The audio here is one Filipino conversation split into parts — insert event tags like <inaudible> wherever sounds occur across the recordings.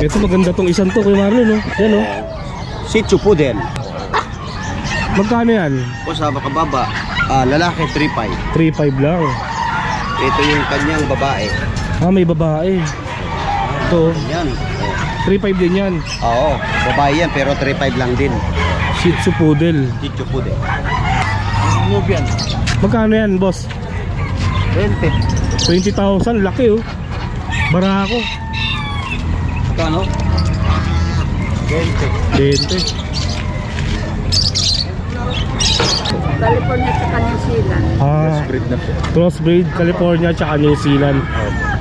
Ito maganda tong isang to, Kuya Marlon, no? Yan, no? Shih Tzu Poodle. Magkano yan? O sa makababa, ah, lalaki 3.5. 3.5 lang. Ito yung kanyang babae. Ah, may babae. Ito, Yan. 3.5 din yan. Oo, babae yan pero 3.5 lang din. Shih Tzu Poodle. Shih Tzu Poodle. Move yan. Magkano yan, boss? 20. 20,000, laki, oh. Barako. Kano? 20. 20. California sa New Zealand. Ah, Breed na po. crossbreed, California, tsaka New Zealand.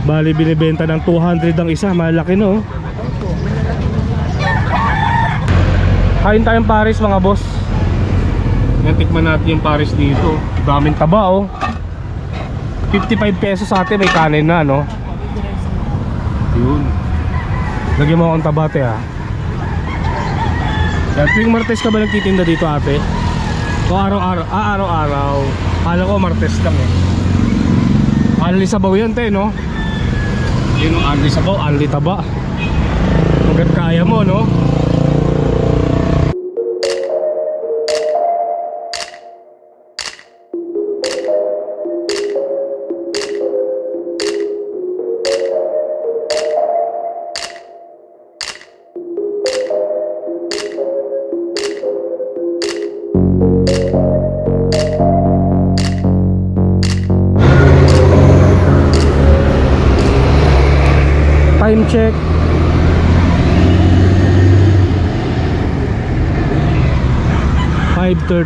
Bali, binibenta ng 200 ang isa. Malaki, no? Kain tayong Paris, mga boss. Yan, tikman natin yung Paris dito. Daming taba, oh. 55 pesos sa atin, may kanin na, no? Yun. Lagyan mo akong tabate, ha? Yan, tuwing Martes ka ba nagtitinda dito, ate? O araw-araw? Ah, araw-araw. Kala ko Martes lang, eh. Anli sabaw yan, te, no? Yun ang anli sabaw, anli taba. Hanggat kaya mo, no?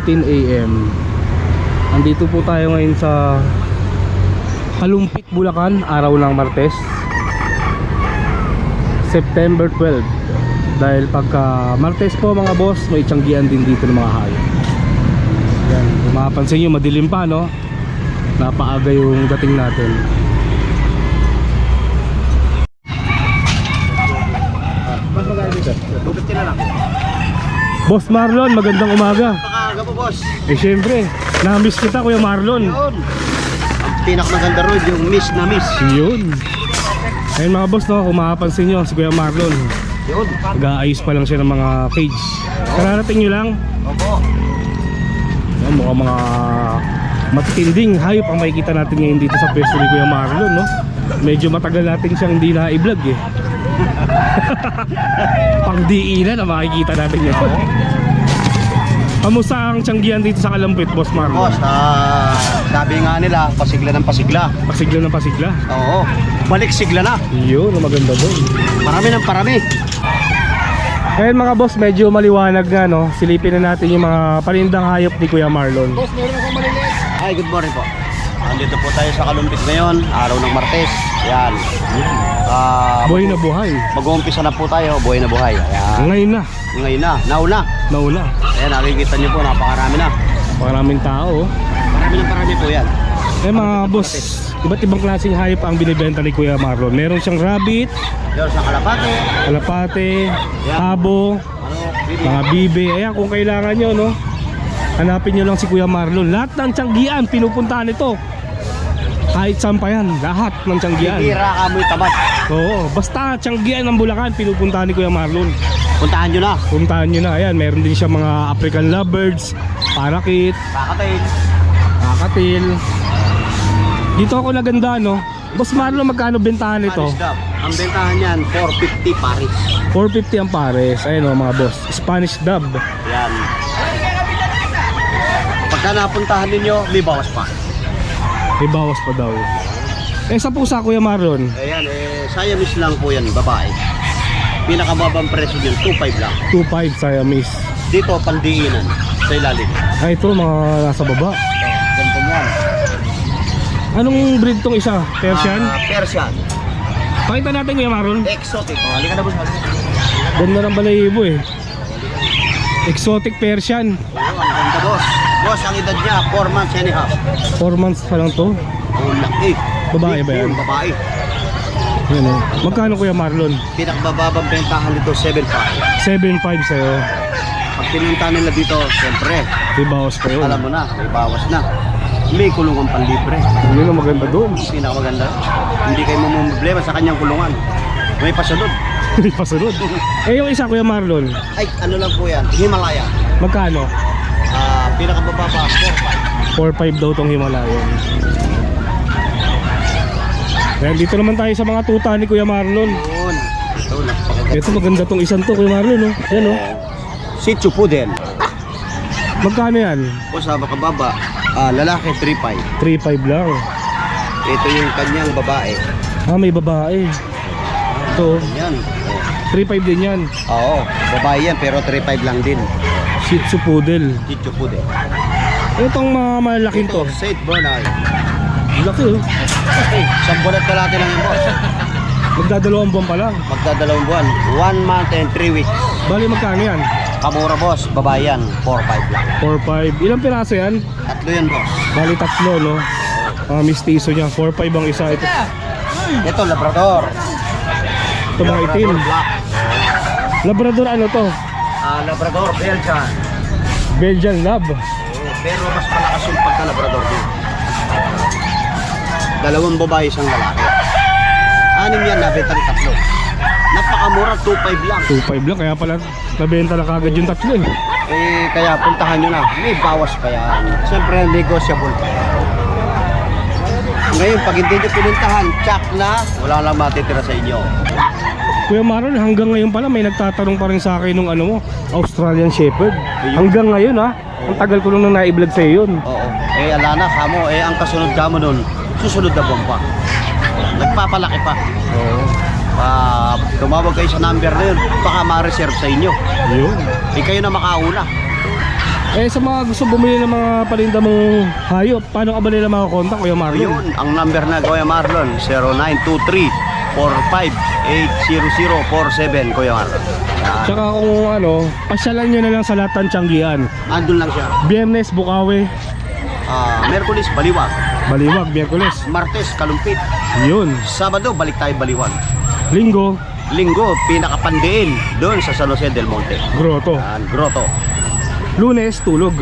7.14 a.m. Andito po tayo ngayon sa Kalumpit, Bulacan, araw ng Martes. September 12. Dahil pagka Martes po mga boss, may tiyanggian din dito ng mga hayop. Yan, kung mapansin nyo, madilim pa no? Napaaga yung dating natin. Boss Marlon, magandang umaga. Pakaga po, boss. Eh syempre, na-miss kita Kuya Marlon. Yun. Ang pinakamaganda road, yung miss na miss. Yun. Ayun mga boss, no, kung makapansin nyo, si Kuya Marlon, Yun. nag-aayos pa lang siya ng mga cage. Kararating nyo lang, Opo. no, mukhang mga matitinding hayop ang makikita natin ngayon dito sa pwesto ni Kuya Marlon, no? Medyo matagal natin siyang hindi na-i-vlog eh. <laughs> Pangdiinan ang makikita natin yun. Kamusta ang tiyanggihan dito sa Kalampit, Boss Marlon? Boss, ah, sabi nga nila, pasigla ng pasigla. Pasigla ng pasigla. Oo. Balik sigla na. Yun, maganda doon. Marami ng parami. Ngayon mga boss, medyo maliwanag nga no. Silipin na natin yung mga panindang hayop ni Kuya Marlon. Boss, meron akong maliliit. Hi, good morning po. Andito po tayo sa Kalumpit ngayon, araw ng Martes. Yan. Ah, Buhay na buhay. Mag-uumpisa na po tayo, buhay na buhay. Ayan. Ngayon na, Ngayon na, nauna. nauna. Ayan, nakikita niyo po, napakarami na. Maraming tao. oh. Marami ng parami po yan. Eh mga boss, iba't ibang klaseng hayop ang binibenta ni Kuya Marlon. Meron siyang rabbit, Meron sa kalapate, kalapate, habo, ano, mga bibe. Ayan, kung kailangan nyo, no? Hanapin nyo lang si Kuya Marlon. Lahat ng tiyanggian, pinupuntahan ito. Kahit saan pa yan, lahat ng tiyanggian. Bibira ka mo'y tabat. Oo, basta tiyanggian ng Bulacan, pinupuntahan ni Kuya Marlon. Puntahan nyo na. Puntahan nyo na, ayan, meron din siya mga African lovebirds, parakit, Kakatayin. kakatil. Dito ako naganda, no? Boss Marlon, magkano bentahan ito? Paris dub. Ang bentahan yan, 450 Paris. 450 ang pares. Ayun o, mga boss. Spanish dub. Yan. Pagka napuntahan ninyo, may bawas pa. May bawas pa daw. Eh, sa pusa, Kuya Marlon? Ayan, eh, Siamese lang po yan, babae. Pinakamabang presyo yun, 2.5 lang. 2.5 Siamese. Dito, pandiinan. Sa ilalim. Ay, ito, mga nasa baba. Ganito yan. Anong breed tong isa? Persian? Ah, Persian. Pakita natin, Kuya Marlon. Exotic. Oh, halika na boss. Ganda ng balayibo eh. Exotic Persian. Oo, ang ganda boss. Boss, ang edad niya, 4 months and a half. 4 months pa lang to. Oh, laki. Babae ba yan? Babae. Yan o. Magkano Kuya Marlon? Pinakababang bentahan dito, 7.5. 7.5 sa'yo. Pag pinunta nila dito, siyempre, May bawas pa yun. alam mo na, may bawas na. May kulungan panlibre. Yun ang maganda doon. Pinakamaganda. Hindi kayo problema sa kanyang kulungan. May pasunod. Hindi pa sunod. Eh yung isa Kuya Marlon, Ay, ano lang po yan, Himalaya. magkano? Pinakababa, 4-5. 4.5 daw tong Himalayan. Ayan, dito naman tayo sa mga tuta ni Kuya Marlon. Yun. Ito, napakaganda. Ito maganda tong isang to Kuya Marlon, oh. Yan, oh. Tzu Poodle. Magkano yan? O sa makababa, ah, lalaki 3.5. 3.5 lang. Ito yung kanyang babae. Ah, may babae. Ito, Yan. 3.5 din yan. Oo, babae yan pero 3.5 lang din. Shih Tzu Poodle. Shih Tzu Poodle. Itong mga malalaking to. Ito, Saint Bernard. Laki, oh. Hey, isang buwan at kalate lang yung boss. Magdadalawang buwan pa lang. Magdadalawang buwan. One month and three weeks. Bali, magkano yan? Kamura boss, babae yan. 4.5 lang. 4.5. Ilang piraso yan? Tatlo yan boss. Bali, tatlo, no? Mga mistiso niya. 4.5 ang isa. Ito, Ito, Labrador. ito mga itim. Labrador Black. Labrador ano to? Ah, Labrador Belgian. Belgian Lab. Pero mas malakas yung pagka Labrador din. Dalawang babae, isang lalaki. Anim yan, nabetang tatlo. Napakamura, 2.5 lang. 2.5 lang. Kaya pala, nabenta na kagad yung tatlo eh. Eh, kaya puntahan nyo na. May bawas pa yan. Siyempre, negotiable pa yan. Ngayon, pag hindi nyo pinuntahan, tsak na, wala lang matitira sa inyo. Kuya Maron, hanggang ngayon pala may nagtatanong pa rin sa akin nung ano mo, Australian Shepherd. Hanggang ngayon ha, ang tagal ko nung na-vlog sa yun. Oo. Eh, ala na, kamo. Eh, ang kasunod kamo nun, susunod na pa. Nagpapalaki pa. Oo. Ah, tumawag kayo sa number na yun, baka ma-reserve sa inyo. Yun. Eh, kayo na makauna. Eh sa mga gusto bumili ng mga palinda mong hayop, paano ka ba nila makakontak Kuya Marlon? Yun, ang number na Kuya Marlon, 0923-458-0047, Kuya Marlon. Yan. Tsaka kung ano, pasyalan nyo na lang sa Latan Tianggian. Andun lang siya. Biyernes, Bukawi, Ah, Merkulis, Baliwag. Baliwag, Biyerkules. Martes, Kalumpit. Yun. Sabado, balik tayo Baliwag. Linggo, Linggo, pinakapandiin doon sa San Jose del Monte. Grotto. Yan, Grotto. Lunes, tulog.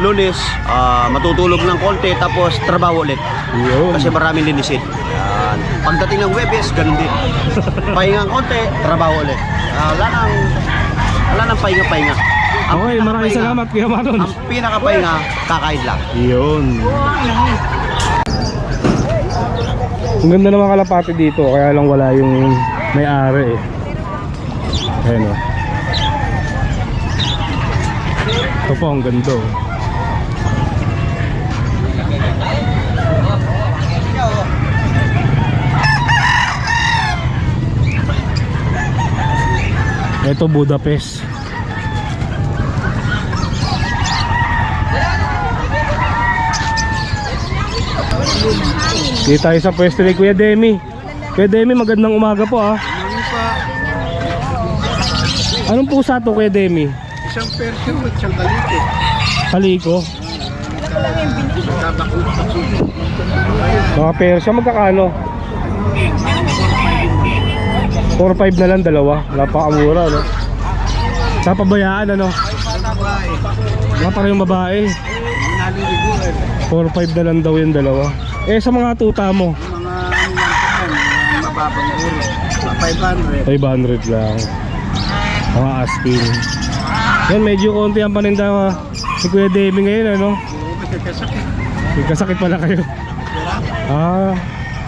Lunes, ah, matutulog ng konti tapos trabaho ulit. Yun. Kasi maraming linisin. Yan. Pagdating ng Webes, ganun din. <laughs> Pahinga ng konti, trabaho ulit. Ah, wala nang wala nang pahinga-pahinga. Ang Okay, maraming salamat Kuya Marlon. Ang pinakapahinga, kakain lang. Yun. Ang ganda mga kalapati dito, kaya lang wala yung may-ari eh. Ayan o. Ito po, ang ganda oh. Ito Budapest. Dito tayo sa pwesto ni Kuya Demi. Kuya Demi, magandang umaga po ah. Anong pusa to Kuya Demi? Isang perso at isang kalito. Kaliko. Mga Persia, magkakano? 4-5 na lang dalawa. Napakamura, no? Sa pabayaan, ano? Parang yung babae. Naliliguan. 4-5 na lang daw yung dalawa. Eh, sa mga tuta mo, Mga mababang. Mga 500. 500 lang. Mga aspin. Yan, medyo konti ang paninda si Kuya Demi ngayon, ano? Kasakit pala kayo. Ah,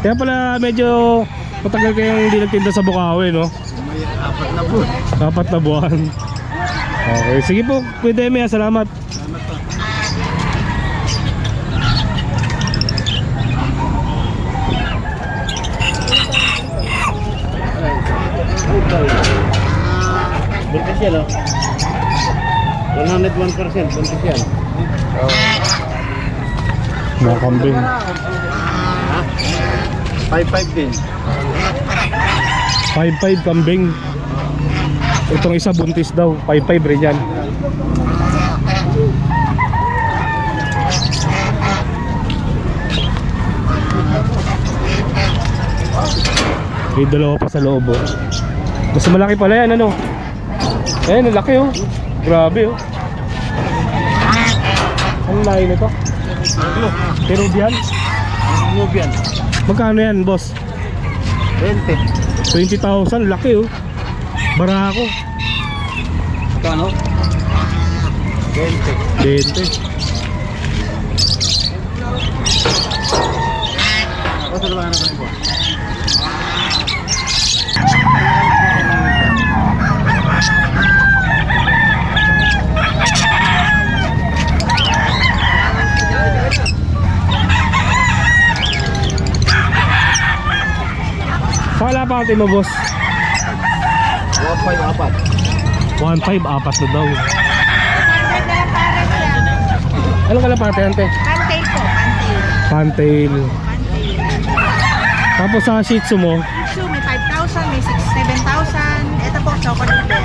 kaya pala medyo matagal kayong hindi nagtinda sa Bukawi, no? May apat na po. Apat na buwan. Okay, sige po, Kuya Demi, ah, salamat. Salamat po. Buntis yan, oh. 101% buntis yan. Mga kambing. 5-5 din. 5-5 kambing. Itong isa buntis daw, 5-5 rin yan. May dalawa pa sa loob oh. Mas malaki pala yan ano. Ayan, ang laki oh. Grabe oh. Ano lahi nito? Peruvian? Nubian. Magkano yan boss? 20. 20,000, laki oh. Barako. Ito ano? 20. 20. Ito na ba na ko? Wala pa mo, boss. 1.5 apat. 1.5, apat na daw. Anong kalapate, ante? Pantay po, pantay. Pantail. Tapos sa shih tzu mo, Shih may 5,000, may 6, 7,000. Ito po, choco liver.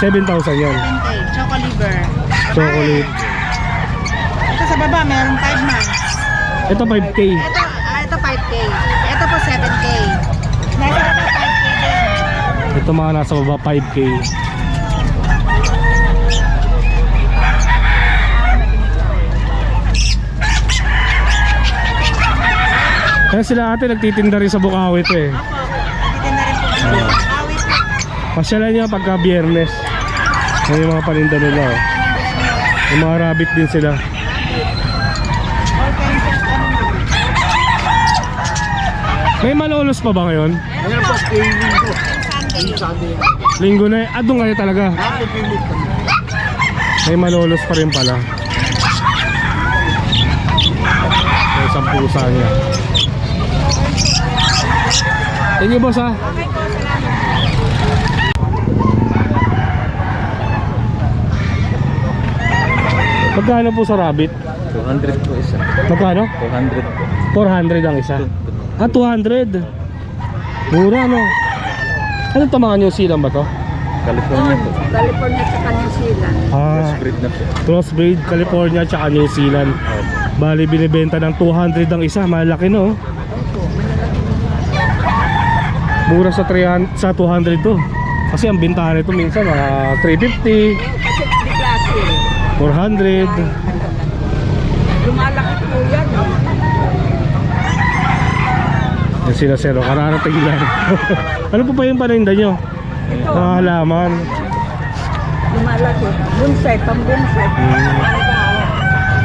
7,000 yan. Pantay, choco liver. Chocolate. Ito sa baba, meron 5 months. Ito 5K. Ito, ah, ito 5K. Ito po 7K. Nasa baba 5K din. Ito mga nasa baba 5K. Kaya sila ate nagtitinda rin sa Bukawi ito eh. Pasyalan niya pagka biyernes. Yung mga paninda nila. Oh. Yung mga rabbit din sila. All kinds of ano na. May malolos pa ba ngayon? Ngayon po, scaling ko. Sunday. Linggo na eh. Ah, doon kayo talaga. May malolos pa rin pala. May isang pusa niya. Thank you boss ha. Salamat. Magkano po sa rabbit? 200 po isa. Magkano? 200 po. 400 ang isa. Ah, 200. Mura no. Ano mga New Zealand ba to? California po. California sa New Zealand. Ah, Breed na po. crossbreed California tsaka New Zealand. Bali binibenta ng 200 ang isa, malaki no. Mura sa 300 sa 200 to. Kasi ang bintahan nito minsan mga 350, Kasi di klase. 400. Lumalaki po yan. oh. Yan sila zero, kararating lang. <laughs> ano po pa yung paninda nyo? Ito, Mga halaman. lumalaki. Bonsai, pambonsai. Hmm.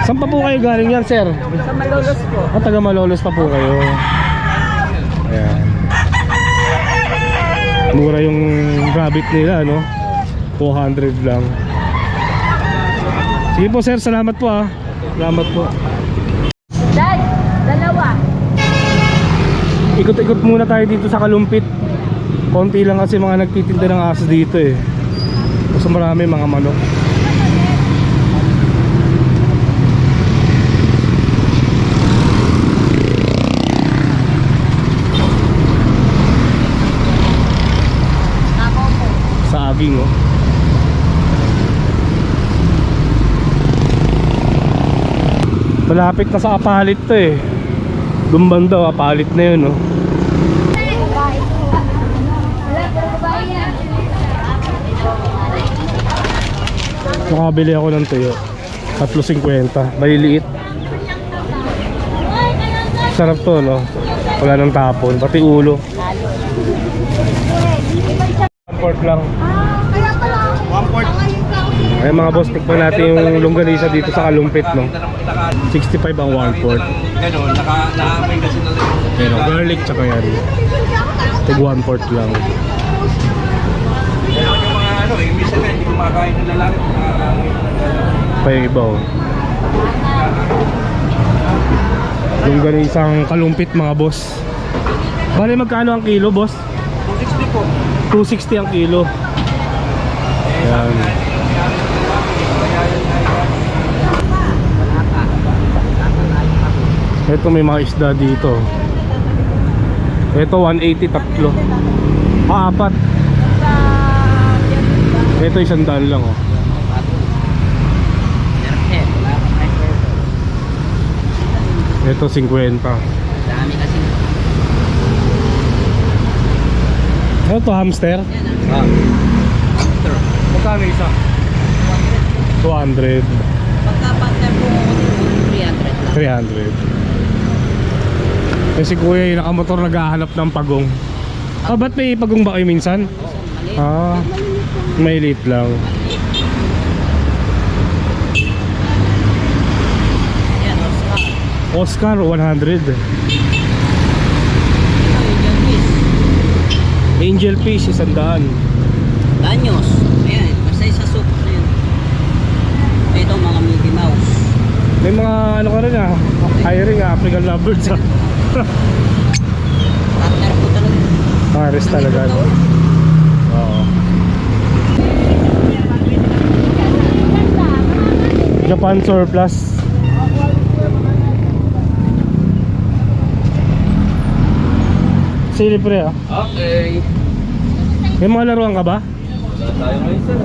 Saan pa po kayo galing yan, sir? Sa Malolos po. Ah, taga Malolos pa po kayo. Ayan. Mura yung rabbit nila, no? 200 lang. Sige po, sir. Salamat po, ah. Salamat po. Dad, dalawa. Ikot-ikot muna tayo dito sa Kalumpit. Konti lang kasi mga nagtitinda ng aso dito, eh. Mas marami mga manok. Saging, oh. Malapit na sa apalit to eh. Lumban daw, apalit na yun, oh. Nakabili ako ng tuyo. 3.50. Maliliit. Sarap to, no? Wala nang tapon. Pati ulo. One port lang. Ay mga boss, tikman natin yung longganisa dito sa Kalumpit, no? 65 ang one port. Ganun, naka, naka-amay kasi na. Pero garlic tsaka yan. Tig one port lang. Yung mga ano, eh, minsan nga hindi kumakain ng lalaki. Pa yung iba, oh. Longganisang Kalumpit, mga boss. Bale, magkano ang kilo, boss? 260 po. 260 ang kilo. Yan. Ito may mga isda dito. Ito 180 tatlo. Ah, apat. Ito isang daan lang oh. Ito 50. Dami kasi. Ano to hamster? Ah. Magkano isa? 200. Pagka-partner po ako dito, 300 lang. 300. Kasi kuya yung nakamotor naghahanap ng pagong. Ah, ba't may pagong ba kayo minsan? Ah, may lit lang. Oscar. Oscar, 100. Angel Fish. Angel Fish, 100. Danyos. Ayan, basta isa soup na yun. Ito mga Mickey Mouse. May mga ano ka rin ah, hiring ah, African lovebirds ah. Partner po talaga. Paris talaga. No? Oo. Japan surplus. Sili pre ah. Okay. May mga laruan ka ba? Wala tayo ngayon sir.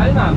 Ay ma'am.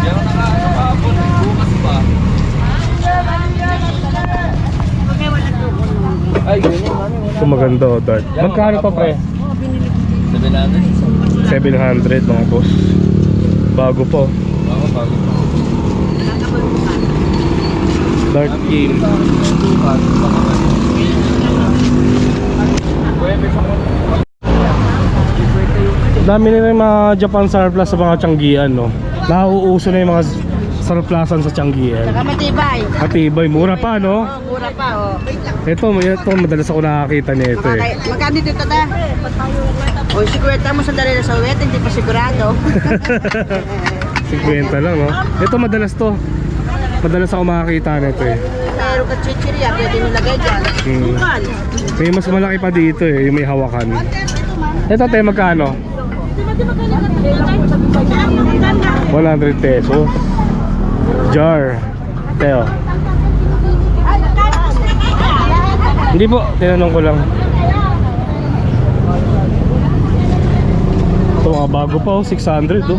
Yan na nga ano kahapon. Bukas pa. Ay, ganyan mami. Oh, dart. Magkano pa pre? Sabi natin. 700 mga boss. Bago po. Bago, bago. Dart game. Dami na yung mga Japan surplus sa mga Tianggian, no? Nauuso na yung mga surplusan sa Tianggian. Saka matibay. Matibay, mura pa, no? Oh, mura pa, oh. Ito, ito madalas ako nakakita nito eh. Makakay- Magkano dito ta? O, sigurata mo sandali na sa uwet, hindi pa sigurado. <laughs> 50 lang, no? Ito madalas to. Madalas ako makakita nito eh. Meron ka chichirya, pwede mo lagay dyan. Hmm. Bukan. May mas malaki pa dito eh, yung may hawakan. Ito, te, magkano? 100 pesos. Jar. Teo. Hindi po, tinanong ko lang. Ito mga bago pa oh, 600 oh.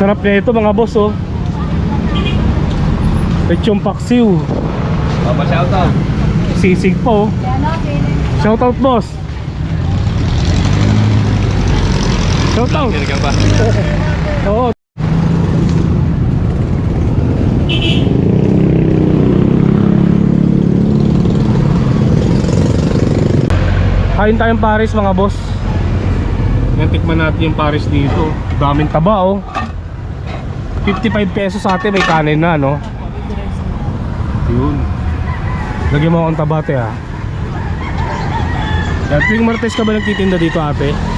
Sarap na ito mga boss oh. Lechong paksiw. Papa shout out. Sisig po. Shoutout boss. Shoutout. Kinigang pa. <laughs> Oo. Kain tayong Paris mga boss. Yan tikman natin yung Paris dito. Daming taba oh. 55 pesos sa atin may kanin na no. Yun. Lagyan mo akong tabate ha. Yan, tuwing Martes ka ba nagtitinda dito ate?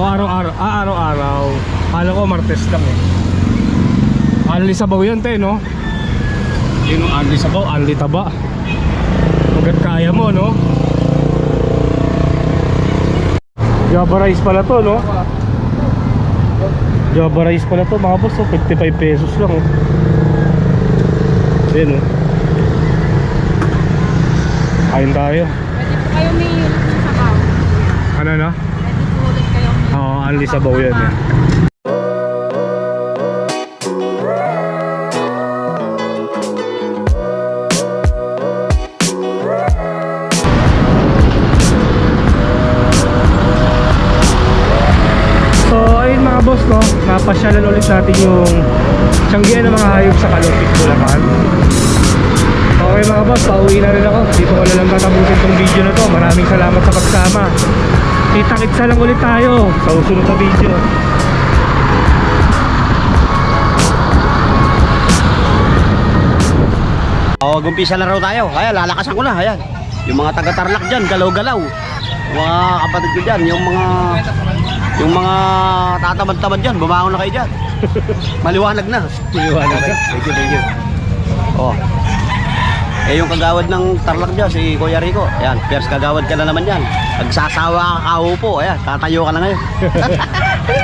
O araw-araw? Ah, araw-araw. Kala ko Martes lang eh. Anli sabaw yan te, no? Yun ang anli sabaw, anli taba. Hanggat kaya mo, no? Java rice pala to, no? Java rice pala to, mga boss. Oh, 55 pesos lang, oh. Yan, oh. Kain tayo. Pwede po kayo may sabaw. Ano na? Pwede po ulit kayo. Oo, anli sabaw yan, eh. So ayun mga boss no, napasyalan ulit natin yung tiyanggian ng mga hayop sa Kalupit, Bulacan. Okay mga boss, pauwi na rin ako. Dito ko na lang tatapusin tong video na to. Maraming salamat sa pagsama. Kita-kitsa lang ulit tayo sa usunod na video. O, gumpisa na raw tayo. Kaya lalakasan ko na. Ayan. Yung mga taga-tarlak dyan, galaw-galaw. Mga kapatid ko dyan, yung mga yung mga tatamad-tamad dyan, bumangon na kayo dyan. <laughs> Maliwanag na. Iniwanan ka. Thank you, thank you. Oh. Eh yung kagawad ng tarlak dyan, si Kuya Rico. Ayan, first kagawad ka na naman yan. Nagsasawa ka kahupo. Ayan, tatayo ka na ngayon. <laughs>